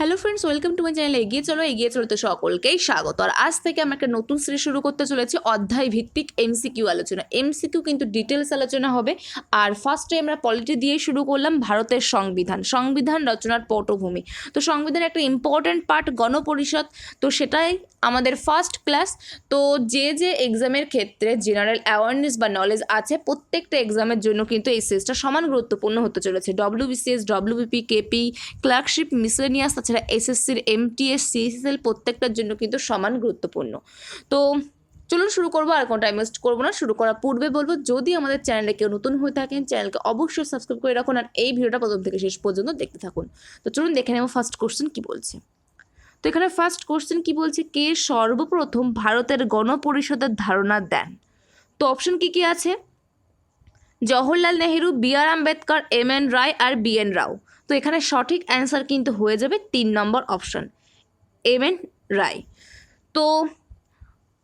Hello friends welcome to my channel এগিয়ে চলো, এগিয়ে চলতে সকলকেই স্বাগত। আর আজ থেকে আমরা একটা নতুন সিরিজ শুরু করতে চলেছি অধ্যায় ভিত্তিক এমসিকিউ আলোচনা। এমসিকিউ কিন্তু ডিটেলস আলোচনা হবে। আর ফার্স্টে আমরা পলিটি দিয়ে শুরু করলাম ভারতের সংবিধান সংবিধান রচনার পটভূমি। তো সংবিধানের একটা ইম্পর্ট্যান্ট পার্ট গণপরিষদ, তো সেটাই আমাদের ফার্স্ট ক্লাস তো যে যে এক্সামের ক্ষেত্রে জেনারেল অ্যাওয়ারনেস বা নলেজ আছে, প্রত্যেকটা এক্সামের জন্য কিন্তু এই সিরিজটা সমান গুরুত্বপূর্ণ হতে চলেছে। WBCS WBP KP clerkship miscellaneous তাছাড়া এসএসসির এমটিএস সিএসএল প্রত্যেকটার জন্য কিন্তু সমান গুরুত্বপূর্ণ। তো চলুন শুরু করব, আর কোনো টাইম ওয়েস্ট করব না, শুরু করার পূর্বে বলব, যদি আমাদের চ্যানেলে কেউ নতুন হয়ে থাকেন, চ্যানেলকে অবশ্যই সাবস্ক্রাইব করে রাখুন, আর এই ভিডিওটা প্রথম থেকে শেষ পর্যন্ত দেখতে থাকুন। তো চলুন দেখে নেব ফার্স্ট কোশ্চেন কী বলছে। তো এখানে ফার্স্ট কোশ্চেন কি বলছে? কে সর্বপ্রথম ভারতের গণপরিষদের ধারণা দেন? তো অপশন কি কি আছে? Jawaharlal Nehru, B R Ambedkar, M N Roy, R B N Rao. তো এখানে সঠিক অ্যান্সার কিন্তু হয়ে যাবে তিন number option, M N Roy. তো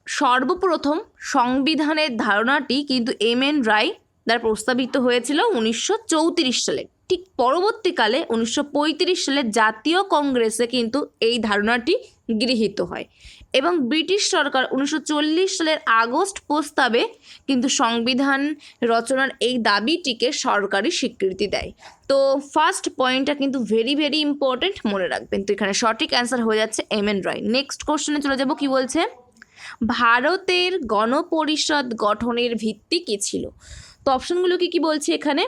সর্বপ্রথম সংবিধানের ধারণাটি কিন্তু এম এন রায় দ্বারা প্রস্তাবিত হয়েছিল উনিশশো চৌত্রিশ সালে। ঠিক পরবর্তীকালে উনিশশো পঁয়ত্রিশ সালে জাতীয় কংগ্রেসে কিন্তু এই ধারণাটি গৃহীত হয়। এবং ব্রিটিশ সরকার উনিশশো চল্লিশ সালের আগস্ট প্রস্তাবে কিন্তু সংবিধান রচনার এই দাবিটিকে সরকারি স্বীকৃতি দেয়। তো ফার্স্ট পয়েন্টটা কিন্তু ভেরি ভেরি ইম্পর্ট্যান্ট মনে রাখবেন। তো এখানে সঠিক অ্যান্সার হয়ে যাচ্ছে এম এন রায় নেক্সট কোশ্চেনে চলে যাব, কি বলছে? ভারতের গণপরিষদ গঠনের ভিত্তি কী ছিল? তো অপশনগুলো কি কি বলছে এখানে?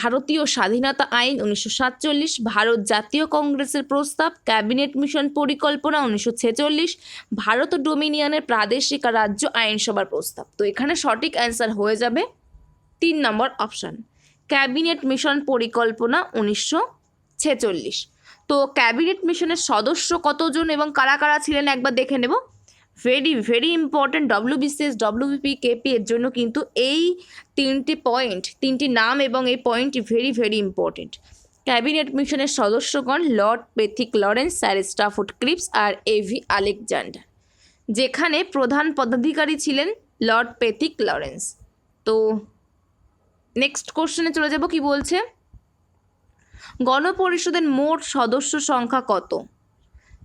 ভারতীয় স্বাধীনতা আইন উনিশশো সাতচল্লিশ, ভারত জাতীয় কংগ্রেসের প্রস্তাব, ক্যাবিনেট মিশন পরিকল্পনা উনিশশো ছেচল্লিশ, ভারত ডোমিনিয়নের প্রাদেশিক রাজ্য আইনসভার প্রস্তাব। তো এখানে সঠিক অ্যান্সার হয়ে যাবে তিন নম্বর অপশান, ক্যাবিনেট মিশন পরিকল্পনা উনিশশো ছেচল্লিশ। তো ক্যাবিনেট মিশনের সদস্য কতজন এবং কারা কারা ছিলেন একবার দেখে নেব। Very very important WBCS WBP KP এর জন্য কিন্তু এই তিনটি পয়েন্ট তিনটি নাম এবং এই পয়েন্টটি ভেরি ভেরি ইম্পর্ট্যান্ট ক্যাবিনেট মিশনের সদস্যগণ lord Pethick Lawrence sir Stafford Cripps আর এভি আলেকজান্ডার যেখানে প্রধান পদাধিকারী ছিলেন লর্ড পেথিক লরেন্স তো নেক্সট কোশ্চেনে চলে যাব কি বলছে? গণপরিষদের মোট সদস্য সংখ্যা কত?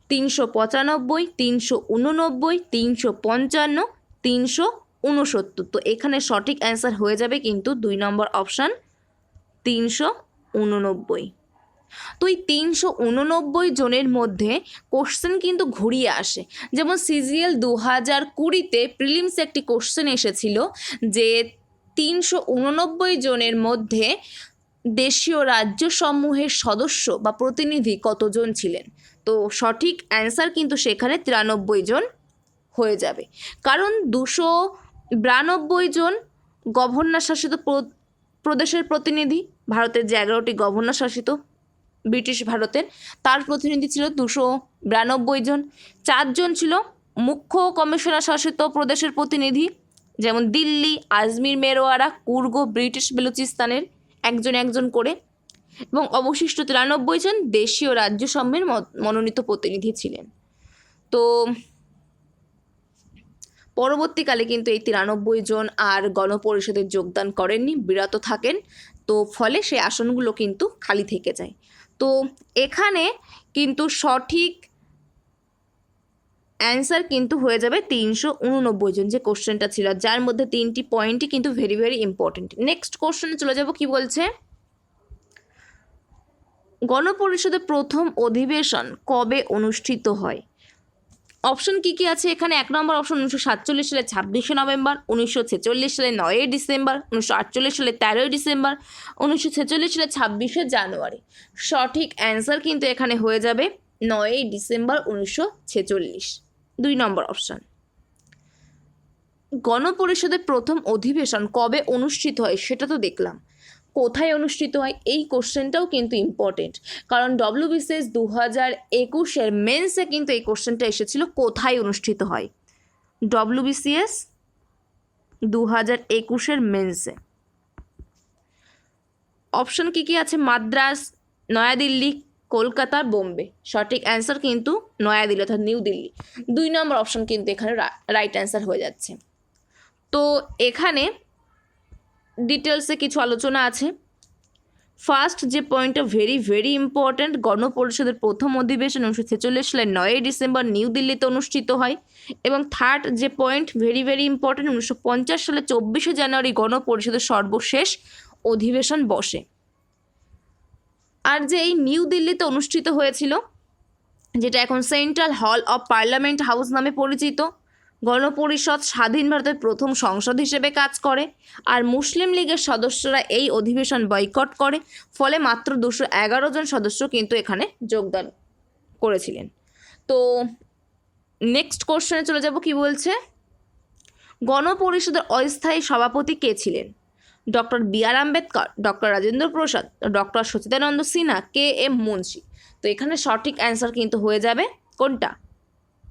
তিনশো পঁচানব্বই, তিনশো উননব্বই, তিনশো পঞ্চান্ন, তিনশো উনসত্তর। তো এখানে সঠিক অ্যান্সার হয়ে যাবে কিন্তু দুই নম্বর অপশান, তিনশো উননব্বই। তো এই তিনশো উননব্বই জনের মধ্যে কোশ্চেন কিন্তু ঘুরিয়ে আসে। যেমন সিজিএল দু হাজার কুড়িতে প্রিলিমস একটি কোশ্চেন এসেছিল যে তিনশো উননব্বই জনের মধ্যে দেশীয় রাজ্যসমূহের সদস্য বা প্রতিনিধি কতজন ছিলেন? তো সঠিক অ্যান্সার কিন্তু সেখানে তিরানব্বই জন হয়ে যাবে। কারণ দুশো বিরানব্বই জন গভর্নর শাসিত প্রদেশের প্রতিনিধি, ভারতের যে এগারোটি গভর্নর শাসিত ব্রিটিশ ভারতের, তার প্রতিনিধি ছিল দুশো বিরানব্বই জন। চারজন ছিল মুখ্য কমিশনার শাসিত প্রদেশের প্রতিনিধি, যেমন দিল্লি, আজমির মেরোয়ারা কুর্গ, ব্রিটিশ, বেলুচিস্তানের একজন একজন করে এবং অবশিষ্ট তিরানব্বই জন দেশীয় রাজ্যসমূহের মত- মনোনীত প্রতিনিধি ছিলেন। তো পরবর্তীকালে কিন্তু এই তিরানব্বই জন আর গণপরিষদের যোগদান করেননি, বিরত থাকেন। তো ফলে সেই আসনগুলো কিন্তু খালি থেকে যায়। তো এখানে কিন্তু সঠিক অ্যান্সার কিন্তু হয়ে যাবে তিনশো উননব্বই জন যে কোশ্চেনটা ছিল। যার মধ্যে তিনটি পয়েন্টই কিন্তু ভেরি ভেরি ইম্পর্টেন্ট। নেক্সট কোশ্চেনে চলে যাব কি বলছে? গণপরিষদের প্রথম অধিবেশন কবে অনুষ্ঠিত হয়? অপশন কি কি আছে? এখানে এক নম্বর অপশন উনিশশো সাতচল্লিশ সালে ছাব্বিশে নভেম্বর, উনিশশো ছেচল্লিশ সালে নয়ই ডিসেম্বর, উনিশশো আটচল্লিশ সালে তেরোই ডিসেম্বর, উনিশশো ছেচল্লিশ সালে ছাব্বিশে জানুয়ারি। সঠিক অ্যান্সার কিন্তু এখানে হয়ে যাবে নয়ই ডিসেম্বর, উনিশশো ছেচল্লিশ। দুই নম্বর অপশন। গণপরিষদের প্রথম অধিবেশন কবে অনুষ্ঠিত হয় সেটা তো দেখলাম। কোথায় অনুষ্ঠিত হয়? এই কোশ্চেনটাও কিন্তু ইম্পর্টেন্ট কারণ ডব্লিউবিসিএস দু হাজার একুশের মেন্সে কিন্তু এই কোশ্চেনটা এসেছিল, কোথায় অনুষ্ঠিত হয়? ডব্লিউবিসিএস দু হাজার একুশের মেন্সে অপশন কী কী আছে? মাদ্রাস, নয়াদিল্লি, কলকাতা, বোম্বে। সঠিক অ্যান্সার কিন্তু নয়াদিল্লি অর্থাৎ নিউ দিল্লি। দুই নম্বর অপশন কিন্তু এখানে রাইট অ্যান্সার হয়ে যাচ্ছে। তো এখানে ডিটেলসে কিছু আলোচনা আছে। ফার্স্ট যে পয়েন্টটা ভেরি ভেরি ইম্পর্ট্যান্ট গণপরিষদের প্রথম অধিবেশন উনিশশো ছেচল্লিশ সালের নয়ই ডিসেম্বর নিউ দিল্লিতে অনুষ্ঠিত হয় এবং থার্ড যে পয়েন্ট ভেরি ভেরি ইম্পর্ট্যান্ট উনিশশো পঞ্চাশ সালে চব্বিশে জানুয়ারি গণপরিষদের সর্বশেষ অধিবেশন বসে। আর যে এই নিউ দিল্লিতে অনুষ্ঠিত হয়েছিল, যেটা এখন central hall of parliament house নামে পরিচিত গণপরিষদ স্বাধীন ভারতের প্রথম সংসদ হিসেবে কাজ করে, আর মুসলিম লীগের সদস্যরা এই অধিবেশন বয়কট করে, ফলে মাত্র দুশো এগারো জন সদস্য কিন্তু এখানে যোগদান করেছিলেন। তো নেক্সট কোশ্চেনে চলে যাব, কি বলছে? গণপরিষদের অস্থায়ী সভাপতি কে ছিলেন? Doctor B R Ambedkar, doctor Rajendra Prasad, doctor Sachchidananda Sinha, K M Munshi. তো এখানে সঠিক অ্যান্সার কিন্তু হয়ে যাবে কোনটা?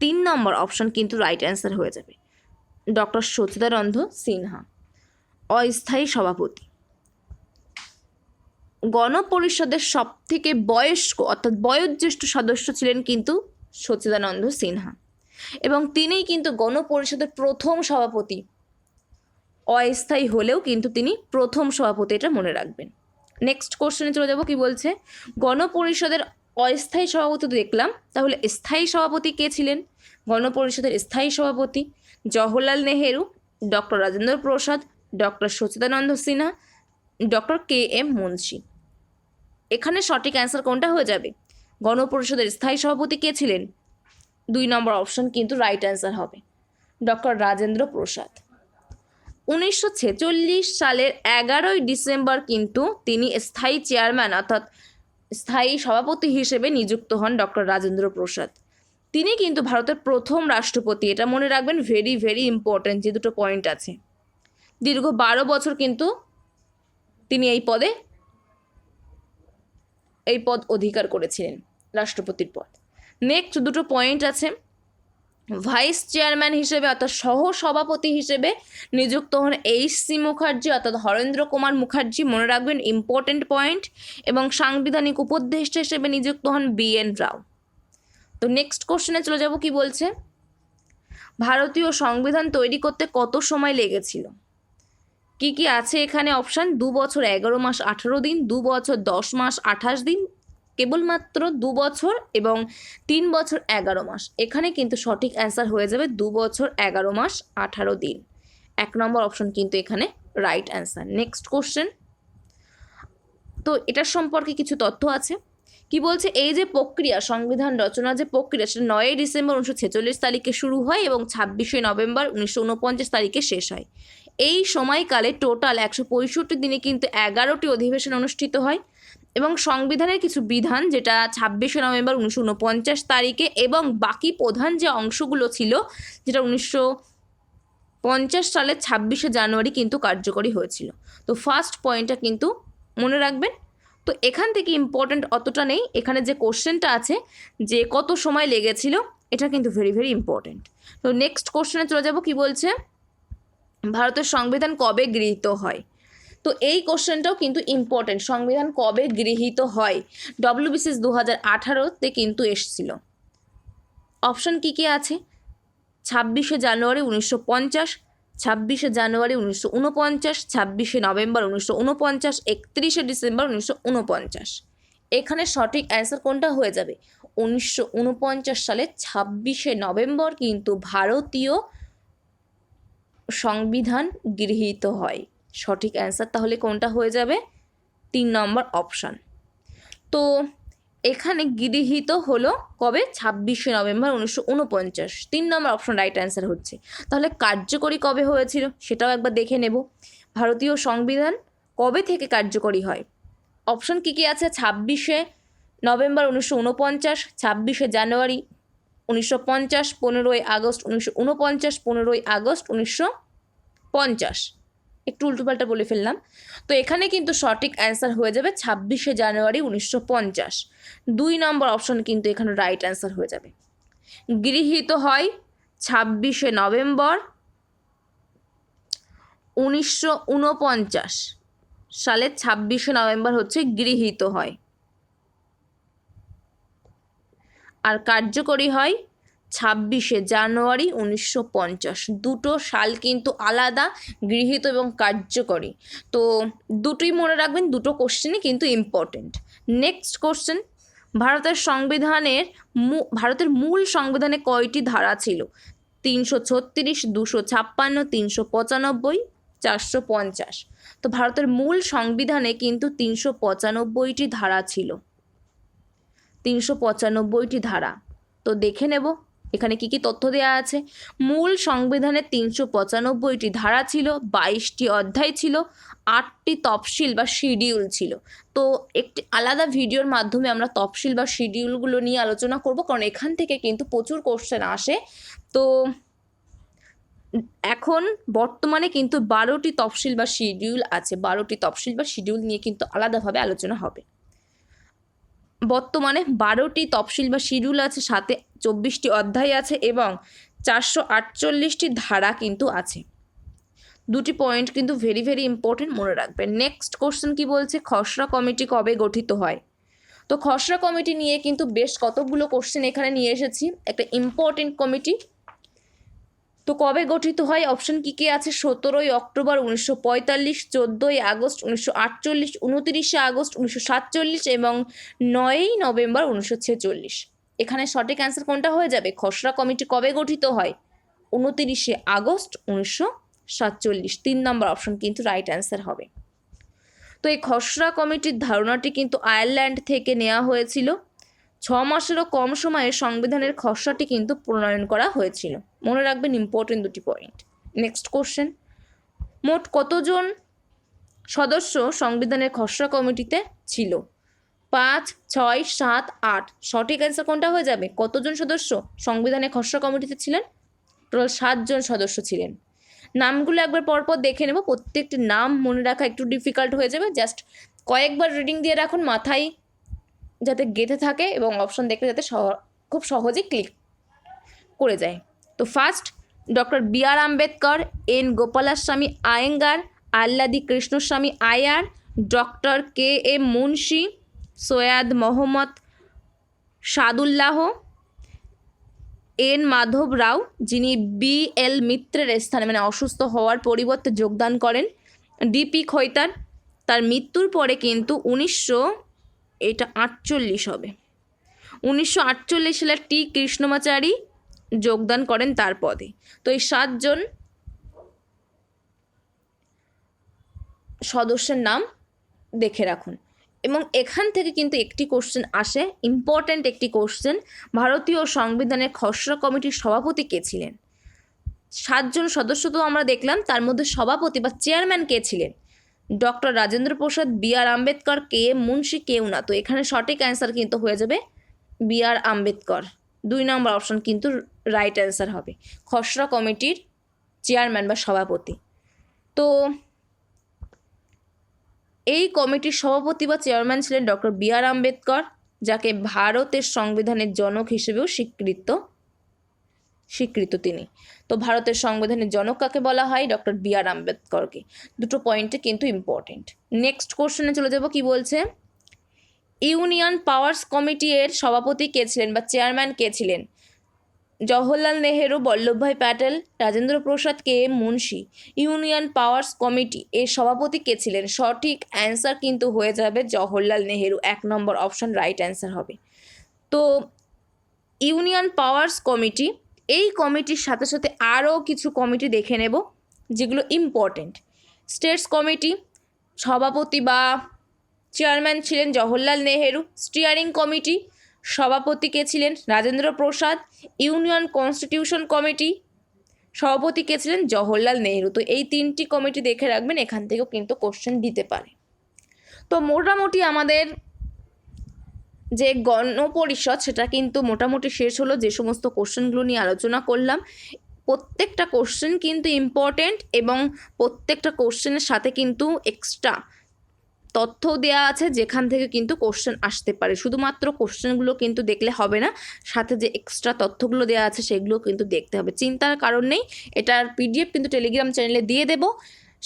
তিন নম্বর অপশন কিন্তু রাইট অ্যান্সার হয়ে যাবে। ডক্টর সচিদানন্দ সিনহা, অস্থায়ী সভাপতি। গণপরিষদের সব থেকে বয়স্ক অর্থাৎ বয়োজ্যেষ্ঠ সদস্য ছিলেন কিন্তু সচিদানন্দ সিনহা এবং তিনিই কিন্তু গণপরিষদের প্রথম সভাপতি। অস্থায়ী হলেও কিন্তু তিনি প্রথম সভাপতি এটা মনে রাখবেন। নেক্সট কোশ্চেনে চলে যাব, কি বলছে? গণপরিষদের অস্থায়ী সভাপতি দেখলাম। তাহলে স্থায়ী সভাপতি কে ছিলেন? গণপরিষদের স্থায়ী সভাপতি Jawaharlal Nehru, doctor Rajendra Prasad, doctor Sachchidananda Sinha, doctor K M Munshi. এখানে সঠিক অ্যান্সার কোনটা হয়ে যাবে? গণপরিষদের স্থায়ী সভাপতি কে ছিলেন? দুই নম্বর অপশন কিন্তু রাইট অ্যান্সার হবে। ডক্টর রাজেন্দ্র প্রসাদ। উনিশশো ছেচল্লিশ সালের এগারোই ডিসেম্বর কিন্তু তিনি স্থায়ী চেয়ারম্যান, অর্থাৎ স্থায়ী সভাপতি হিসেবে নিযুক্ত হন ডক্টর রাজেন্দ্র প্রসাদ। তিনি কিন্তু ভারতের প্রথম রাষ্ট্রপতি। এটা মনে রাখবেন ভেরি ভেরি ইম্পর্ট্যান্ট যে দুটো পয়েন্ট আছে। দীর্ঘ বারো বছর কিন্তু তিনি এই পদে, এই পদ অধিকার করেছিলেন রাষ্ট্রপতির পদ। নেক্সট দুটো পয়েন্ট আছে। ভাইস চেয়ারম্যান হিসেবে অর্থাৎ সহ সভাপতি হিসেবে নিযুক্ত হন এইচ সি মুখার্জি, অর্থাৎ হরেন্দ্র কুমার মুখার্জি। মনে রাখবেন ইম্পর্টেন্ট পয়েন্ট এবং সাংবিধানিক উপদেষ্টা হিসেবে নিযুক্ত হন বি এন রাও। তো নেক্সট কোশ্চেনে চলে যাব, কি বলছে? ভারতীয় সংবিধান তৈরি করতে কত সময় লেগেছিল? কি কি আছে এখানে? অপশান দু বছর এগারো মাস আঠারো দিন, দু বছর দশ মাস আঠাশ দিন কেবলমাত্র দু বছর এবং তিন বছর এগারো মাস। এখানে কিন্তু সঠিক অ্যান্সার হয়ে যাবে দু বছর এগারো মাস আঠারো দিন। এক নম্বর অপশন কিন্তু এখানে রাইট অ্যান্সার নেক্সট কোশ্চেন তো এটার সম্পর্কে কিছু তথ্য আছে। কি বলছে? এই যে প্রক্রিয়া, সংবিধান রচনার যে প্রক্রিয়া, সেটা নয়ই ডিসেম্বর উনিশশো ছেচল্লিশ তারিখে শুরু হয় এবং ছাব্বিশে নভেম্বর উনিশশো উনপঞ্চাশ তারিখে শেষ হয়। এই সময়কালে টোটাল একশো পঁয়ষট্টি দিনে কিন্তু এগারোটি অধিবেশন অনুষ্ঠিত হয়। এবং সংবিধানের কিছু বিধান, যেটা ছাব্বিশে নভেম্বর উনিশশো উনপঞ্চাশ তারিখে এবং বাকি প্রধান যে অংশগুলো ছিল, যেটা উনিশশো পঞ্চাশ সালের ছাব্বিশে জানুয়ারি কিন্তু কার্যকরী হয়েছিল। তো ফার্স্ট পয়েন্টটা কিন্তু মনে রাখবেন। তো এখান থেকে ইম্পর্ট্যান্ট অতটা নেই। এখানে যে কোশ্চেনটা আছে, যে কত সময় লেগেছিল, এটা কিন্তু ভেরি ভেরি ইম্পর্ট্যান্ট তো নেক্সট কোশ্চেনে চলে যাব, কি বলছে? ভারতের সংবিধান কবে গৃহীত হয়? তো এই কোশ্চেনটাও কিন্তু ইম্পর্টেন্ট সংবিধান কবে গৃহীত হয়? ডব্লিউবিসিএস দু হাজার আঠারোতে কিন্তু এসছিল। অপশন কী কী আছে? ছাব্বিশে জানুয়ারি উনিশশো পঞ্চাশ, ছাব্বিশে জানুয়ারি উনিশশো উনপঞ্চাশ, ছাব্বিশে নভেম্বর উনিশশো উনপঞ্চাশ, একত্রিশে ডিসেম্বর উনিশশো উনপঞ্চাশ। এখানে সঠিক অ্যান্সার কোনটা হয়ে যাবে? উনিশশো উনপঞ্চাশ সালে ছাব্বিশে নভেম্বর কিন্তু ভারতীয় সংবিধান গৃহীত হয়। সঠিক অ্যান্সার তাহলে কোনটা হয়ে যাবে? তিন নম্বর অপশান তো এখানে গৃহীত হলো কবে? ছাব্বিশে নভেম্বর উনিশশো উনপঞ্চাশ তিন নম্বর অপশন রাইট অ্যান্সার হচ্ছে। তাহলে কার্যকরী কবে হয়েছিল? সেটাও একবার দেখে নেব। ভারতীয় সংবিধান কবে থেকে কার্যকরী হয়? অপশন কী কী আছে? ছাব্বিশে নভেম্বর উনিশশো উনপঞ্চাশ ছাব্বিশে জানুয়ারি উনিশশো পঞ্চাশ, পনেরোই আগস্ট উনিশশো উনপঞ্চাশ পনেরোই আগস্ট উনিশশো পঞ্চাশ। একটু উল্টোপাল্টা বলে ফেললাম। তো এখানে কিন্তু সঠিক অ্যান্সার হয়ে যাবে ছাব্বিশে জানুয়ারি উনিশশো পঞ্চাশ। দুই নম্বর অপশন কিন্তু এখানে রাইট অ্যান্সার হয়ে যাবে। গৃহীত হয় ছাব্বিশে নভেম্বর উনিশশো উনপঞ্চাশ। সালের ছাব্বিশে নভেম্বর হচ্ছে গৃহীত হয়। আর কার্যকরী হয় ছাব্বিশে জানুয়ারি উনিশশো পঞ্চাশ। দুটো সাল কিন্তু আলাদা, গৃহীত এবং কার্যকরী। তো দুটোই মনে রাখবেন, দুটো কোশ্চেনই কিন্তু ইম্পর্টেন্ট নেক্সট কোশ্চেন ভারতের সংবিধানের ভারতের মূল সংবিধানে কয়টি ধারা ছিল? তিনশো ছত্রিশ, দুশো ছাপ্পান্ন, তিনশো পঁচানব্বই, চারশো পঞ্চাশ। তো ভারতের মূল সংবিধানে কিন্তু তিনশো পঁচানব্বইটি ধারা ছিল। তিনশো পঁচানব্বইটি ধারা। তো দেখে নেব। এখানে কি কি তথ্য দেওয়া আছে? মূল সংবিধানের তিনশো পঁচানব্বইটি ধারা ছিল, বাইশটি অধ্যায় ছিল, আটটি তফসিল বা শিডিউল ছিল। তো একটি আলাদা ভিডিওর মাধ্যমে আমরা তফসিল বা শিডিউলগুলো নিয়ে আলোচনা করব, কারণ এখান থেকে কিন্তু প্রচুর কোশ্চেন আসে। তো এখন বর্তমানে কিন্তু বারোটি তফসিল বা শিডিউল আছে, বারোটি তফসিল বা শিডিউল নিয়ে কিন্তু আলাদাভাবে আলোচনা হবে। বর্তমানে বারোটি তফসিল বা শিডিউল আছে, সাথে চব্বিশটি অধ্যায় আছে এবং চারশো আটচল্লিশটি ধারা কিন্তু আছে। দুটি পয়েন্ট কিন্তু ভেরি ভেরি ইম্পর্টেন্ট মনে রাখবেন। নেক্সট কোশ্চেন কি বলছে? খসড়া কমিটি কবে গঠিত হয়? তো খসড়া কমিটি নিয়ে কিন্তু বেশ কতগুলো কোশ্চেন এখানে নিয়ে এসেছি। একটা ইম্পর্টেন্ট কমিটি। তো কবে গঠিত হয়? অপশন কী কী আছে? সতেরোই অক্টোবর উনিশশো পঁয়তাল্লিশ, চোদ্দোই আগস্ট উনিশশো আটচল্লিশ, উনতিরিশে আগস্ট উনিশশো সাতচল্লিশ এবং নয়ই নভেম্বর উনিশশো ছেচল্লিশ। এখানে সঠিক অ্যান্সার কোনটা হয়ে যাবে? খসড়া কমিটি কবে গঠিত হয়? উনতিরিশে আগস্ট উনিশশো সাতচল্লিশ। তিন নম্বর অপশন কিন্তু রাইট অ্যান্সার হবে। তো এই খসড়া কমিটির ধারণাটি কিন্তু আয়ারল্যান্ড থেকে নেওয়া হয়েছিল। ছ মাসেরও কম সময়ে সংবিধানের খসড়াটি কিন্তু প্রণয়ন করা হয়েছিল। মনে রাখবেন ইম্পর্টেন্ট দুটি পয়েন্ট নেক্সট কোশ্চেন মোট কতজন সদস্য সংবিধানের খসড়া কমিটিতে ছিল? পাঁচ, ছয়, সাত, আট। সঠিক অ্যান্সার কোনটা হয়ে যাবে? কতজন সদস্য? সংবিধানে খসড়া কমিটিতে ছিলেন? টোটাল সাতজন সদস্য ছিলেন। নামগুলো একবার পরপর দেখে নেব। প্রত্যেকটি নাম মনে রাখা একটু ডিফিকাল্ট হয়ে যাবে। জাস্ট কয়েকবার রিডিং দিয়ে রাখুন মাথায়, যাতে গেঁথে থাকে এবং অপশন দেখলে যাতে খুব সহজেই ক্লিক করে যায়। তো first doctor B R Ambedkar N Gopalaswami Ayyangar Alladi Krishnaswami Ayyar doctor K M Munshi Syed Mohammad Saadulla, N Madhav Rao, যিনি বি এল মিত্রের স্থানে মানে অসুস্থ হওয়ার পরিবর্তে যোগদান করেন। ডিপি খৈতার তার মৃত্যুর পরে কিন্তু উনিশশো এটা আটচল্লিশ হবে। উনিশশো আটচল্লিশ সালে টি কৃষ্ণমাচারী যোগদান করেন তার পদে। তো এই সাতজন সদস্যের নাম দেখে রাখুন। এবং এখান থেকে কিন্তু একটি কোশ্চেন আসে ইম্পর্ট্যান্ট একটি কোশ্চেন ভারতীয় সংবিধানের খসড়া কমিটির সভাপতি কে ছিলেন? সাতজন সদস্য তো আমরা দেখলাম, তার মধ্যে সভাপতি বা চেয়ারম্যান কে ছিলেন? Doctor Rajendra Prasad, B R Ambedkar, K M Munshi কেউ না তো এখানে সঠিক অ্যান্সার কিন্তু হয়ে যাবে বি আর আম্বেদকর। দুই নম্বর অপশন কিন্তু রাইট অ্যান্সার হবে। খসড়া কমিটির চেয়ারম্যান বা সভাপতি। তো এই কমিটির সভাপতি বা চেয়ারম্যান ছিলেন ডক্টর বি আর আম্বেদকর, যাকে ভারতের সংবিধানের জনক হিসেবেও স্বীকৃত স্বীকৃত তিনি। তো ভারতের সংবিধানের জনক কাকে বলা হয়? ডক্টর বি আর আম্বেদকরকে। দুটো পয়েন্টে কিন্তু ইম্পর্টেন্ট নেক্সট কোশ্চেনে চলে যাব, কি বলছে? ইউনিয়ন পাওয়ার্স কমিটি এর সভাপতি কে ছিলেন বা চেয়ারম্যান কে ছিলেন? Jawaharlal Nehru Vallabhbhai Patel, Rajendra Prasad K M Munshi, union powers committee এর সভাপতি কে ছিলেন? সঠিক অ্যান্সার কিন্তু হয়ে যাবে জওহরলাল নেহেরু। এক নম্বর অপশন রাইট অ্যান্সার হবে। তো ইউনিয়ন পাওয়ার্স কমিটি, এই কমিটির সাথে সাথে আরও কিছু কমিটি দেখে নেব যেগুলো ইম্পর্টেন্ট স্টেটস কমিটি, সভাপতি বা চেয়ারম্যান ছিলেন জওহরলাল নেহেরু। স্টিয়ারিং কমিটি সভাপতি কে ছিলেন Rajendra Prasad, union constitution committee, সভাপতি কে ছিলেন জওহরলাল নেহেরু। তো এই তিনটি কমিটি দেখে রাখবেন, এখান থেকেও কিন্তু কোশ্চেন দিতে পারে। তো মোটামুটি আমাদের যে গণপরিষদ, সেটা কিন্তু মোটামুটি শেষ হলো। যে সমস্ত কোশ্চেনগুলো নিয়ে আলোচনা করলাম, প্রত্যেকটা কোশ্চেন কিন্তু ইম্পর্টেন্ট এবং প্রত্যেকটা কোশ্চেনের সাথে কিন্তু এক্সট্রা তথ্য দেওয়া আছে যেখান থেকে কিন্তু কোশ্চেন আসতে পারে। শুধুমাত্র কোশ্চেনগুলো কিন্তু দেখলে হবে না, সাথে যে এক্সট্রা তথ্যগুলো দেওয়া আছে সেগুলো কিন্তু দেখতে হবে। চিন্তার কারণ নেই, এটার পিডিএফ কিন্তু টেলিগ্রাম চ্যানেলে দিয়ে দেবো।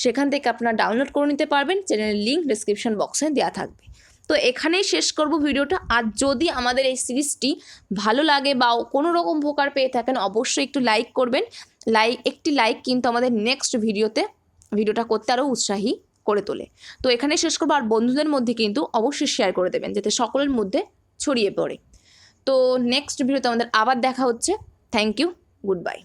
সেখান থেকে আপনারা ডাউনলোড করে নিতে পারবেন চ্যানেলের লিঙ্ক ডিসক্রিপশন বক্সে দেওয়া থাকবে। তো এখানেই শেষ করব ভিডিওটা। আর যদি আমাদের এই সিরিজটি ভালো লাগে বা কোনো রকম উপকার পেয়ে থাকেন, অবশ্যই একটু লাইক করবেন। লাইক একটি লাইক কিন্তু আমাদের নেক্সট ভিডিওতে ভিডিওটা করতে আরও উৎসাহী। করে তোলে। তো এখানে শেষ করব। আর বন্ধুদের মধ্যে কিন্তু অবশ্যই শেয়ার করে দেবেন, যাতে সকলের মধ্যে ছড়িয়ে পড়ে। তো নেক্সট ভিডিওতে আমাদের আবার দেখা হচ্ছে। Thank you good bye